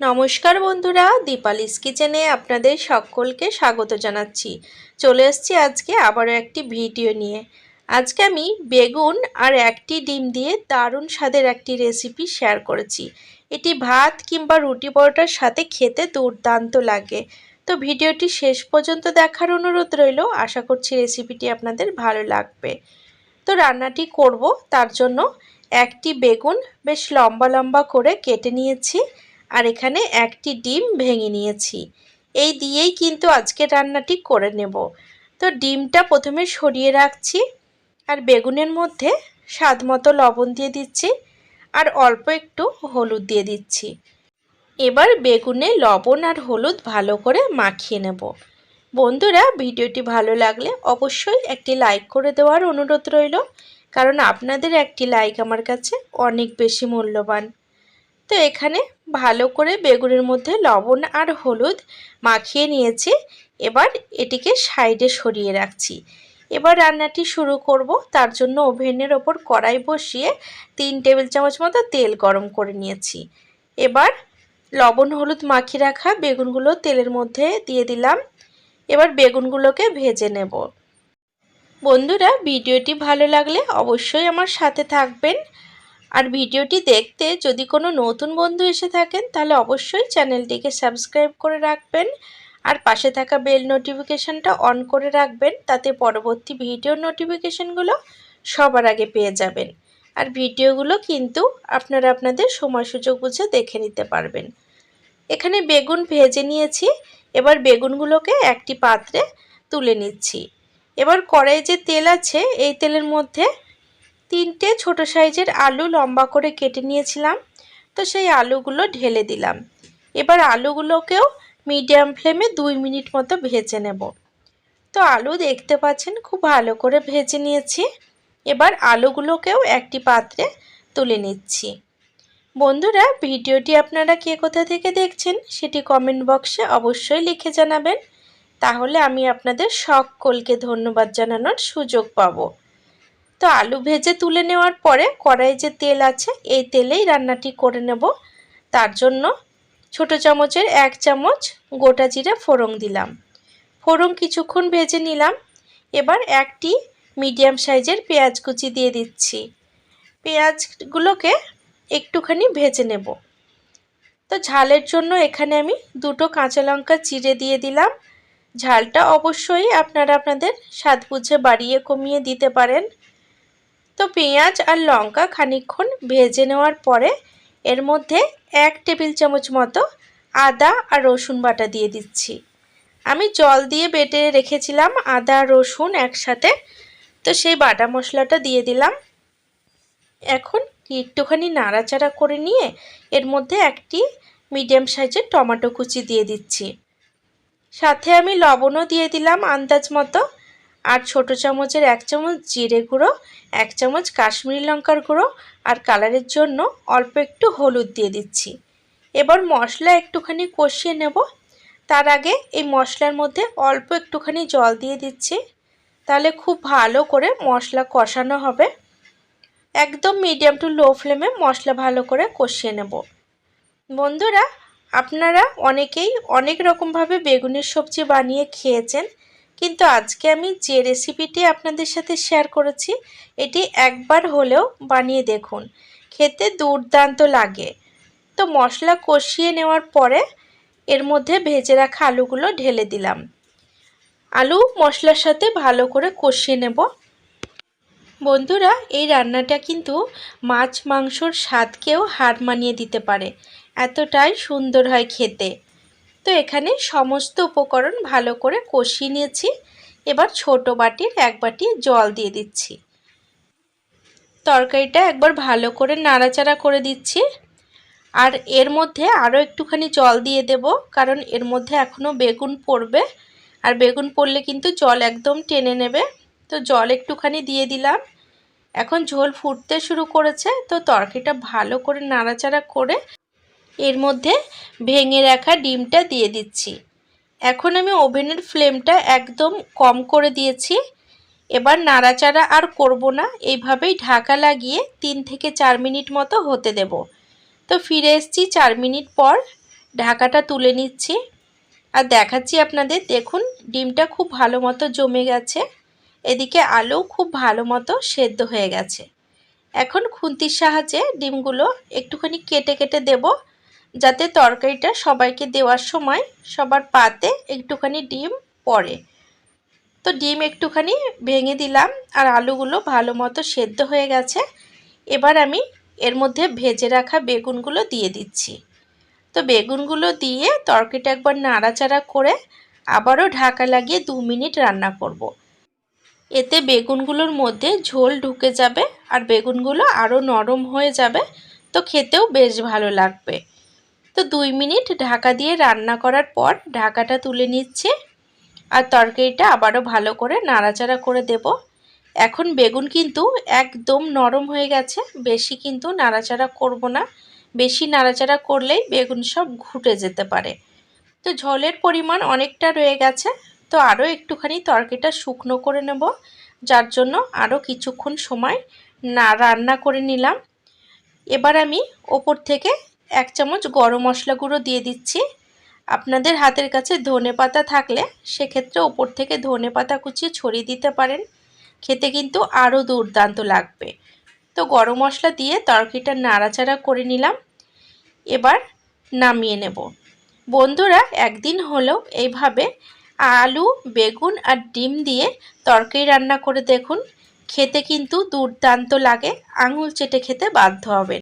নমস্কার বন্ধুরা, দীপালিস কিচেনে আপনাদের সকলকে স্বাগত জানাচ্ছি। চলে এসেছি আজকে আবারও একটি ভিডিও নিয়ে। আজকে আমি বেগুন আর একটি ডিম দিয়ে দারুণ স্বাদের একটি রেসিপি শেয়ার করেছি। এটি ভাত কিংবা রুটি পরোটার সাথে খেতে দুর্দান্ত লাগে। তো ভিডিওটি শেষ পর্যন্ত দেখার অনুরোধ রইল। আশা করছি রেসিপিটি আপনাদের ভালো লাগবে। তো রান্নাটি করব, তার জন্য একটি বেগুন বেশ লম্বা লম্বা করে কেটে নিয়েছি। আর এখানে একটি ডিম ভেঙে নিয়েছি। এই দিয়েই কিন্তু আজকে রান্নাটি করে নেব। তো ডিমটা প্রথমে সরিয়ে রাখছি আর বেগুনের মধ্যে স্বাদ মতো লবণ দিয়ে দিচ্ছি আর অল্প একটু হলুদ দিয়ে দিচ্ছি। এবার বেগুনে লবণ আর হলুদ ভালো করে মাখিয়ে নেব। বন্ধুরা, ভিডিওটি ভালো লাগলে অবশ্যই একটি লাইক করে দেওয়ার অনুরোধ রইল, কারণ আপনাদের একটি লাইক আমার কাছে অনেক বেশি মূল্যবান। তো এখানে ভালো করে বেগুনের মধ্যে লবণ আর হলুদ মাখিয়ে নিয়েছি। এবার এটিকে সাইডে সরিয়ে রাখছি। এবার রান্নাটি শুরু করব। তার জন্য ওভেনের ওপর কড়াই বসিয়ে তিন টেবিল চামচ মতো তেল গরম করে নিয়েছি। এবার লবণ হলুদ মাখিয়ে রাখা বেগুনগুলো তেলের মধ্যে দিয়ে দিলাম। এবার বেগুনগুলোকে ভেজে নেব। বন্ধুরা, ভিডিওটি ভালো লাগলে অবশ্যই আমার সাথে থাকবেন। আর ভিডিওটি দেখতে যদি কোনো নতুন বন্ধু এসে থাকেন, তাহলে অবশ্যই চ্যানেলটিকে সাবস্ক্রাইব করে রাখবেন আর পাশে থাকা বেল নোটিফিকেশানটা অন করে রাখবেন, তাতে পরবর্তী ভিডিও নোটিফিকেশানগুলো সবার আগে পেয়ে যাবেন। আর ভিডিওগুলো কিন্তু আপনারা আপনাদের সময় সুযোগ বুঝে দেখে নিতে পারবেন। এখানে বেগুন ভেজে নিয়েছি, এবার বেগুনগুলোকে একটি পাত্রে তুলে নিচ্ছি। এবার কড়াইয়ে যে তেল আছে, এই তেলের মধ্যে তিনটে ছোট সাইজের আলু লম্বা করে কেটে নিয়েছিলাম। তো সেই আলুগুলো ঢেলে দিলাম। এবার আলুগুলোকেও মিডিয়াম ফ্লেমে দুই মিনিট মতো ভেজে নেব। তো আলু দেখতে পাচ্ছেন, খুব ভালো করে ভেজে নিয়েছি। এবার আলুগুলোকেও একটি পাত্রে তুলে নিচ্ছি। বন্ধুরা, ভিডিওটি আপনারা কে কোথা থেকে দেখছেন সেটি কমেন্ট বক্সে অবশ্যই লিখে জানাবেন। তাহলে আমি আপনাদের সকলকে ধন্যবাদ জানানোর সুযোগ পাবো। তো আলু ভেজে তুলে নেওয়ার পরে কড়াই যে তেল আছে, এই তেলেই রান্নাটি করে নেব। তার জন্য ছোট চামচের এক চামচ গোটা জিরে ফোড়ন দিলাম। ফোড়ন কিছুক্ষণ ভেজে নিলাম। এবার একটি মিডিয়াম সাইজের পেঁয়াজ কুচি দিয়ে দিচ্ছি। পেঁয়াজগুলোকে একটুখানি ভেজে নেব। তো ঝালের জন্য এখানে আমি দুটো কাঁচা লঙ্কা চিড়ে দিয়ে দিলাম। ঝালটা অবশ্যই আপনারা আপনাদের স্বাদ বুঝে বাড়িয়ে কমিয়ে দিতে পারেন। তো পেঁয়াজ আর লঙ্কা খানিক্ষণ ভেজে নেওয়ার পরে এর মধ্যে এক টেবিল চামচ মতো আদা আর রসুন বাটা দিয়ে দিচ্ছি। আমি জল দিয়ে বেটে রেখেছিলাম আদা রসুন একসাথে। তো সেই বাটা মশলাটা দিয়ে দিলাম। এখন একটুখানি নাড়াচাড়া করে নিয়ে এর মধ্যে একটি মিডিয়াম সাইজের টমেটো কুচি দিয়ে দিচ্ছি। সাথে আমি লবণও দিয়ে দিলাম আন্দাজ মতো। আর ছোট চামচের এক চামচ জিরে গুঁড়ো, এক চামচ কাশ্মীরি লঙ্কার গুঁড়ো আর কালারের জন্য অল্প একটু হলুদ দিয়ে দিচ্ছি। এবার মশলা একটুখানি কষিয়ে নেব। তার আগে এই মশলার মধ্যে অল্প একটুখানি জল দিয়ে দিচ্ছি। তাহলে খুব ভালো করে মশলা কষানো হবে। একদম মিডিয়াম টু লো ফ্লেমে মশলা ভালো করে কষিয়ে নেব। বন্ধুরা, আপনারা অনেকেই অনেক রকমভাবে বেগুনের সবজি বানিয়ে খেয়েছেন। কিন্তু আজকে আমি যে রেসিপিটি আপনাদের সাথে শেয়ার করেছি, এটি একবার হলেও বানিয়ে দেখুন। খেতে দুর্দান্ত লাগে। তো মশলা কষিয়ে নেওয়ার পরে এর মধ্যে ভেজে রাখা আলুগুলো ঢেলে দিলাম। আলু মশলার সাথে ভালো করে কষিয়ে নেব। বন্ধুরা, এই রান্নাটা কিন্তু মাছ মাংসর স্বাদকেও হার মানিয়ে দিতে পারে। এতটাই সুন্দর হয় খেতে। তো এখানে সমস্ত উপকরণ ভালো করে কষিয়ে নিয়েছি। এবার ছোট বাটির এক বাটি জল দিয়ে দিচ্ছি। তরকারিটা একবার ভালো করে নাড়াচাড়া করে দিচ্ছি। আর এর মধ্যে আরও একটুখানি জল দিয়ে দেব, কারণ এর মধ্যে এখনও বেগুন পড়বে। আর বেগুন পড়লে কিন্তু জল একদম টেনে নেবে। তো জল একটুখানি দিয়ে দিলাম। এখন ঝোল ফুটতে শুরু করেছে, তো তরকারিটা ভালো করে নাড়াচাড়া করে এর মধ্যে ভেঙে রাখা ডিমটা দিয়ে দিচ্ছি। এখন আমি ওভেনের ফ্লেমটা একদম কম করে দিয়েছি। এবার নাড়াচাড়া আর করব না, এইভাবেই ঢাকা লাগিয়ে তিন থেকে চার মিনিট মতো হতে দেব। তো ফিরে এসছি চার মিনিট পর, ঢাকাটা তুলে নিচ্ছি। আর দেখাচ্ছি আপনাদের, দেখুন, ডিমটা খুব ভালো মতো জমে গেছে। এদিকে আলু খুব ভালো মতো সেদ্ধ হয়ে গেছে। এখন খুন্তির সাহায্যে ডিমগুলো একটুখানি কেটে কেটে দেব। যাতে তরকারিটা সবাইকে দেওয়ার সময় সবার পাতে একটুখানি ডিম পড়ে। তো ডিম একটুখানি ভেঙে দিলাম আর আলুগুলো ভালো মতো সেদ্ধ হয়ে গেছে। এবার আমি এর মধ্যে ভেজে রাখা বেগুনগুলো দিয়ে দিচ্ছি। তো বেগুনগুলো দিয়ে তরকারিটা একবার নাড়াচাড়া করে আবারও ঢাকা লাগিয়ে দু মিনিট রান্না করব। এতে বেগুনগুলোর মধ্যে ঝোল ঢুকে যাবে আর বেগুনগুলো আরও নরম হয়ে যাবে। তো খেতেও বেশ ভালো লাগবে। তো দুই মিনিট ঢাকা দিয়ে রান্না করার পর ঢাকাটা তুলে নিচ্ছে। আর তরকারিটা আবারও ভালো করে নাড়াচাড়া করে দেব। এখন বেগুন কিন্তু একদম নরম হয়ে গেছে, বেশি কিন্তু নাড়াচাড়া করব না। বেশি নাড়াচাড়া করলেই বেগুন সব ঘুটে যেতে পারে। তো ঝোলের পরিমাণ অনেকটা রয়ে গেছে, তো আরও একটুখানি তরকারিটা শুকনো করে নেব, যার জন্য আরও কিছুক্ষণ সময় না রান্না করে নিলাম। এবার আমি ওপর থেকে এক চামচ গরম মশলা গুঁড়ো দিয়ে দিচ্ছি। আপনাদের হাতের কাছে ধনে পাতা থাকলে সেক্ষেত্রে ওপর থেকে ধনে পাতা কুচিয়ে ছড়িয়ে দিতে পারেন। খেতে কিন্তু আরও দুর্দান্ত লাগবে। তো গরম মশলা দিয়ে তরকারিটা নাড়াচাড়া করে নিলাম। এবার নামিয়ে নেব। বন্ধুরা, একদিন হলেও এইভাবে আলু, বেগুন আর ডিম দিয়ে তরকারি রান্না করে দেখুন। খেতে কিন্তু দুর্দান্ত লাগে। আঙুল চেটে খেতে বাধ্য হবে